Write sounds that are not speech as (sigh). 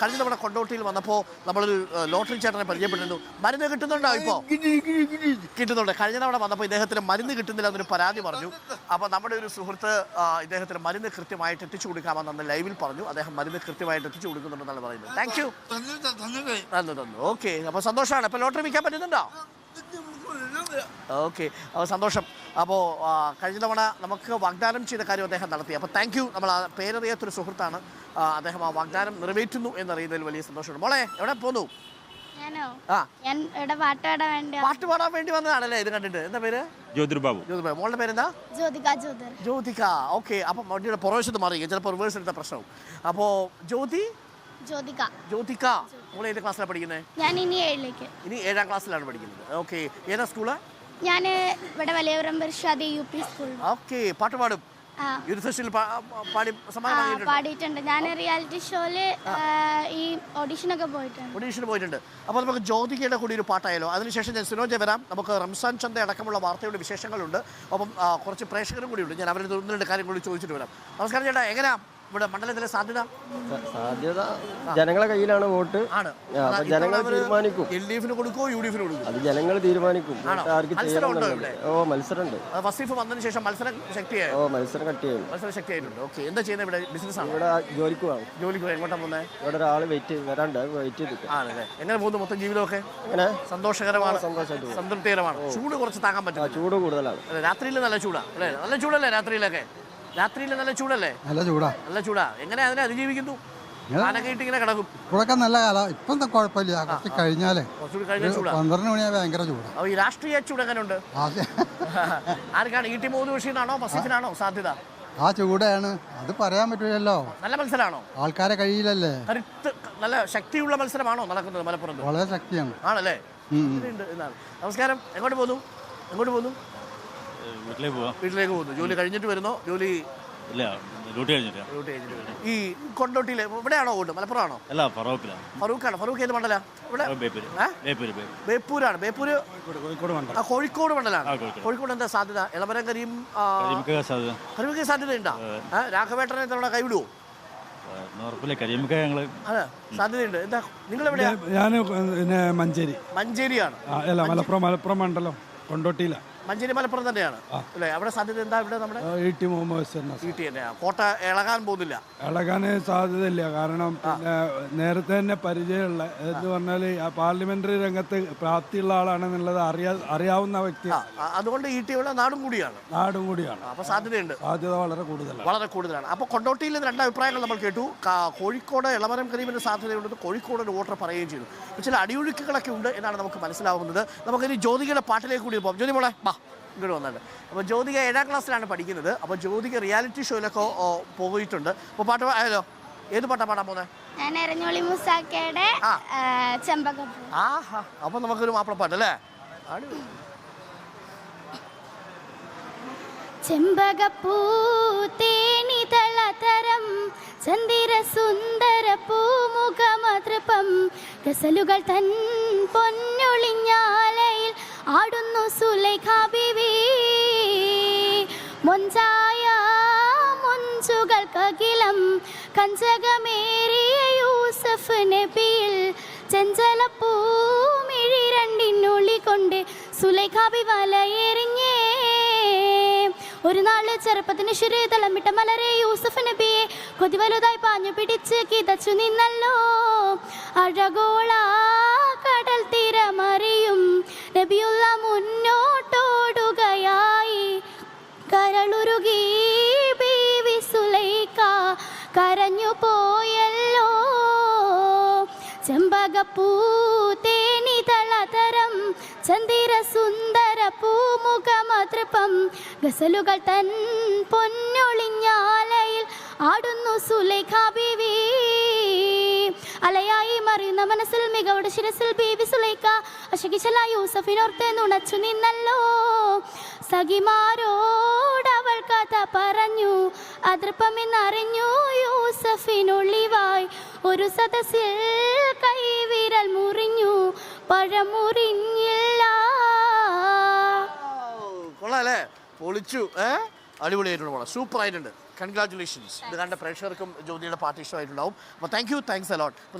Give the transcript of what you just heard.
കഴിഞ്ഞ തവണ കൊണ്ടോട്ടിയിൽ വന്നപ്പോൾ നമ്മളൊരു ലോട്ടറി ചേട്ടനെ പരിചയപ്പെട്ടിരുന്നു. മരുന്ന് കിട്ടുന്നുണ്ടോ ഇപ്പോൾ കിട്ടുന്നുണ്ട്. കഴിഞ്ഞ തവണ വന്നപ്പോൾ ഇദ്ദേഹത്തിന് മരുന്ന് കിട്ടുന്നില്ല എന്നൊരു പരാതി പറഞ്ഞു. അപ്പോൾ നമ്മുടെ ഒരു സുഹൃത്ത് ഇദ്ദേഹത്തിന് മരുന്ന് കൃത്യമായിട്ട് എത്തിച്ചു കൊടുക്കാമെന്ന് അന്ന് ലൈവിൽ പറഞ്ഞു. അദ്ദേഹം മരുന്ന് കൃത്യമായിട്ട് എത്തിച്ചു കൊടുക്കുന്നുണ്ടെന്നാണ് പറയുന്നത്. താങ്ക് യു തന്നു തന്നു ഓക്കെ അപ്പോൾ സന്തോഷമാണ് അപ്പോൾ ലോട്ടറി വിൽക്കാൻ പറ്റുന്നുണ്ടോ? ഓക്കെ അപ്പോൾ സന്തോഷം. അപ്പോൾ കഴിഞ്ഞ തവണ നമുക്ക് വാഗ്ദാനം ചെയ്ത കാര്യം അദ്ദേഹം നടത്തി. അപ്പോൾ താങ്ക് യു നമ്മൾ ആ പേരറിയാത്തൊരു സുഹൃത്താണ്. അദ്ദേഹം ആ വാഗ്ദാനം നിറവേറ്റുന്നു എന്നറിയുന്നതിൽ വലിയ സന്തോഷമുണ്ട്. മോളെ എവിടെ പോന്നു? പാട്ട് പാടാൻ വേണ്ടി വന്നതാണല്ലേ? ഇത് കണ്ടിട്ട്. എന്താ പേര്? ജ്യോതിർബാബു. ജ്യോതിർബാബു. മോളുടെ പേരെന്താ? ജ്യോതിക ജ്യോതിക. ഓക്കെ അപ്പം വണ്ടിയുടെ പുറവശത്ത് മാറി ചിലപ്പോൾ റിവേഴ്സ് എടുത്ത പ്രശ്നവും. അപ്പോൾ ജ്യോതി? ജ്യോതിക. ജ്യോതിക. മോളെ ഏത് ക്ലാസ്സിലാണ് പഠിക്കുന്നത് ഞാൻ ഇനി ഏഴിലേക്ക്. ഇനി ഏഴാം ക്ലാസ്സിലാണ് പഠിക്കുന്നത്. ഓക്കെ ഏതാ സ്കൂൾ ഞാൻ ഇവിടെ വലിയവരമ്പർ ഷാദി യു പി സ്കൂൾ ഓക്കെ പാട്ട് പാടും. പാടിയിട്ടുണ്ട്. ഞാൻ റിയാലിറ്റി ഷോയിൽ ഈ ഓഡിഷനൊക്കെ പോയിട്ടുണ്ട്. ഒഡീഷന് പോയിട്ടുണ്ട്. അപ്പോൾ നമുക്ക് ജ്യോതികയുടെ കൂടി ഒരു പാട്ടായാലോ? അതിനുശേഷം ഞാൻ സിനോജ വരാം നമുക്ക് റംസാൻ ചന്ത അടക്കമുള്ള വാർത്തയുടെ വിശേഷങ്ങളുണ്ട്. അപ്പം കുറച്ച് പ്രേക്ഷകരും കൂടി ഉണ്ട്. ഞാൻ അവരുടെ ഒന്ന് രണ്ട് കാര്യം കൂടി ചോദിച്ചിട്ട് വരാം. നമസ്കാരം ചേട്ടാ എങ്ങനെയാ? ഇവിടെ മണ്ഡലത്തിലെ സാധ്യത? സാധ്യത ജനങ്ങളെ കയ്യിലാണ് വോട്ട്. ആണ്. ജനങ്ങൾ തീരുമാനിക്കും എൽ ഡി എഫിന് കൊടുക്കുമോ യു ഡി എഫിന് കൊടുക്കും അത് ജനങ്ങൾ തീരുമാനിക്കും. ഓ മത്സരമുണ്ട്. വസീഫ് വന്നതിന് ശേഷം മത്സരം ശക്തിയായി? ഓ മത്സരം കട്ട് ചെയ്യും മത്സരം ശക്തിയായിട്ടുണ്ട്. ഓക്കെ. എന്താ ചെയ്യുന്നത് ഇവിടെ? ബിസിനസ് ആണ്? ഇവിടെ ജോലിക്ക് പോകാം ജോലിക്ക് പോയി എങ്ങോട്ടാ പോകുന്നത് ഇവിടെ ഒരാൾ വെയിറ്റ് വരാണ്ട് വെയിറ്റ് ചെയ്തിട്ട്. ആണല്ലേ. എങ്ങനെ പോകുന്നു മൊത്തം ജീവിതമൊക്കെ? അങ്ങനെ സന്തോഷകരമാണ്. സന്തോഷമായിട്ട് സംതൃപ്തികരമാണ്. ചൂട് കുറച്ച് താങ്ങാൻ പറ്റും. ചൂട് കൂടുതലാണ്. രാത്രിയിൽ നല്ല ചൂടാണ് അല്ലേ? നല്ല ചൂടല്ലേ രാത്രിയിലൊക്കെ? രാത്രിയിൽ നല്ല ചൂടല്ലേ? നല്ല ചൂടാ. നല്ല ചൂടാ. എങ്ങനെ അതിനെ അതിജീവിക്കുന്നു? കാലൊക്കെ ഇട്ട് ഇങ്ങനെ കിടക്കും. ഇപ്പോഴൊക്കെ നല്ല കാലം. ഇപ്പം കുഴപ്പമില്ല. കുറച്ച് കഴിഞ്ഞാലേ പന്ത്രണ്ട് മണിയാ ഭയങ്കര ചൂടാ. ഈ രാഷ്ട്രീയ ചൂട് എങ്ങനെയുണ്ട് (laughs) ആർക്കാണ്? ഈ ടി മൂന്ന് ബഷീറിനാണോ വസീഫിനാണോ സാധ്യത? ആ ചൂടാണ്. അത് പറയാൻ പറ്റില്ലല്ലോ നല്ല മത്സരമാണോ ആൾക്കാരെ കഴിയില്ലല്ലേ കരുത്ത് നല്ല ശക്തിയുള്ള മത്സരമാണോ നടക്കുന്നത് മലപ്പുറത്ത്? വളരെ ശക്തിയാണ്. ആണല്ലേ? നമസ്കാരം. എങ്ങോട്ട് പോകുന്നു എങ്ങോട്ട് പോകുന്നു വീട്ടിലേക്ക് പോവാം. വീട്ടിലേക്ക് പോകുന്നു. ജോലി കഴിഞ്ഞിട്ട് വരുന്നോ? ജോലി ഇല്ല ഡ്യൂട്ടി കഴിഞ്ഞില്ല ഡ്യൂട്ടി കഴിഞ്ഞിട്ട് വരുന്നു? ഈ കൊണ്ടോട്ടിയിലെ ഇവിടെയാണോ ഓട്ട് മലപ്പുറം ആണോ അല്ല ഫറൂഖാണ്? ഫറൂഖ് ഏത് മണ്ഡല? ഇവിടെ? ബേപ്പൂര്? ബേപ്പൂര് ബേപ്പൂരാണ്. ബേപ്പൂര്? കോഴിക്കോട് മണ്ഡലം. ആ കോഴിക്കോട് ആ, കോഴിക്കോട്. എന്താ സാധ്യത? ഇളമരം കരിയും കരിമിക്ക സാധ്യത. സാധ്യത ഉണ്ടോ രാഘവേട്ടനെ തവണ കൈവിടുവോ? ഞാൻ പിന്നെ മഞ്ചേരി. മഞ്ചേരിയാണ്. അല്ല മലപ്പുറം മലപ്പുറം മണ്ഡലം. കൊണ്ടോട്ടിയില. മഞ്ചേരി മലപ്പുറം തന്നെയാണ്. അല്ലേ? അവിടെ സാധ്യത എന്താ ഇവിടെ നമ്മുടെ? E T Muhammad Hussain Nasar. തന്നെയാണ് കോട്ട ഇളകാൻ പോകുന്നില്ല. ഇളകാന് സാധ്യതയില്ല. കാരണം നേരത്തെ തന്നെ പരിചയമുള്ള എന്ന് പറഞ്ഞാൽ പാർലമെന്ററി രംഗത്ത് പ്രാപ്തിയുള്ള ആളാണെന്നുള്ളത് അറിയാ അറിയാവുന്ന വ്യക്തി. ആ ആ, അതുകൊണ്ട് ഈ ടി ഇവിടെ നാടും കൂടിയാണ്. നാടും കൂടിയാണ്. അപ്പൊ സാധ്യതയുണ്ട്. സാധ്യത വളരെ കൂടുതലാണ്. വളരെ കൂടുതലാണ്. അപ്പോൾ കൊണ്ടോട്ടിയിൽ രണ്ട് അഭിപ്രായങ്ങൾ നമ്മൾ കേട്ടു. കോഴിക്കോട് ഇളമരം കരീമിന് സാധ്യതയുണ്ടെന്ന് കോഴിക്കോട് ഒരു വോട്ടർ പറയുകയും ചെയ്തു. അപ്പോൾ ചില അടിയൊഴുക്കുകളൊക്കെ ഉണ്ട് എന്നാണ് നമുക്ക് മനസ്സിലാവുന്നത്. നമുക്കിനി ജ്യോതികയുടെ പാട്ടിലേക്ക് കൂടി പോകാം. ജ്യോതി മോളെ വാ. ഇങ്ങോട്ട് അപ്പോൾ ജ്യോതിക ഏഴാം ക്ലാസ്സിലാണ് പഠിക്കുന്നത്. അപ്പോൾ ജ്യോതിക റിയാലിറ്റി ഷോയിലൊക്കെ പോയിട്ടുണ്ട്. അപ്പോൾ പാട്ട് ആയാലോ ഏത് പാട്ടാ പാടാൻ പോകുന്നത് ഞാൻ എരഞ്ഞോളി മുസാക്കയുടെ ചെമ്പകപ്പൂ. ആഹാ അപ്പോൾ നമുക്കൊരു മാപ്പിളപ്പാട്ട് അല്ലേ. ചെമ്പകപ്പൂ തേനിതളതരം ചന്ദിര സുന്ദര പൂമുഖമതൃപം ഗസലുകൾ തൻ പൊന്നൊളിഞ്ഞാലയിൽ ആടുന്നു സുലൈഖാബിവി ബിവി. മൊഞ്ചായ മൊഞ്ചുകൾക്കകിലം കഞ്ചകമേറിയ യൂസഫ് നബിയിൽ ചെഞ്ചലപ്പൂമിഴി രണ്ടിനുള്ളി കൊണ്ട് സുലൈഖാബി വലയെറിഞ്ഞേ. ഒരു നാൾ ചെറുപ്പത്തിന് ശുരീതളം വിട്ട മലരെ യൂസഫ് നബിയെ കൊതി വലുതായി പാഞ്ഞു പിടിച്ച് കിതച്ചു നിന്നല്ലോ. അഴകോള കടൽ തീരമറിയും നബിയുള്ള മുന്നോട്ടോടുകയായി. കരളുരുകി ബീവി സുലൈക്ക കരഞ്ഞു പോയല്ലോ. ചെമ്പകപ്പൂ തേനിതളതരം ചന്ദിര സുന്ദര പൂമുഖമതൃപം ഗസലുകൾ തൻ പൊന്നൊളിഞ്ഞാലയിൽ ആടുന്നു സുലൈഖ ബീവി അലയായി മറിയുന്ന മനസ്സിൽ മികവുടെ ശിരസിൽ ബീവി അശകിച്ചല യൂസഫിനോർത്ത് നുണച്ചു നിന്നല്ലോ. സഖിമാരോടവൾ കഥ പറഞ്ഞു. അതൃപ്പമെന്നറിഞ്ഞു യൂസഫിനുള്ളിവായി. ഒരു സദസ്സിൽ കൈവിരൽ മുറിഞ്ഞു. പഴമുറിഞ്ഞില്ല. കൊള്ളാലേ. പൊളിച്ചു ഏ? അടിപൊളിയായിട്ടുണ്ട് മോളെ. സൂപ്പർ ആയിട്ടുണ്ട് കൺഗ്രാറ്റുലേഷൻസ് ഇത് കണ്ട പ്രേക്ഷകർക്കും ജ്യോതിയുടെ പാർട്ടി ഇഷ്ടമായിട്ടുണ്ടാവും. അപ്പോൾ താങ്ക് യു താങ്ക്സ് അലോട്ട് അപ്പോൾ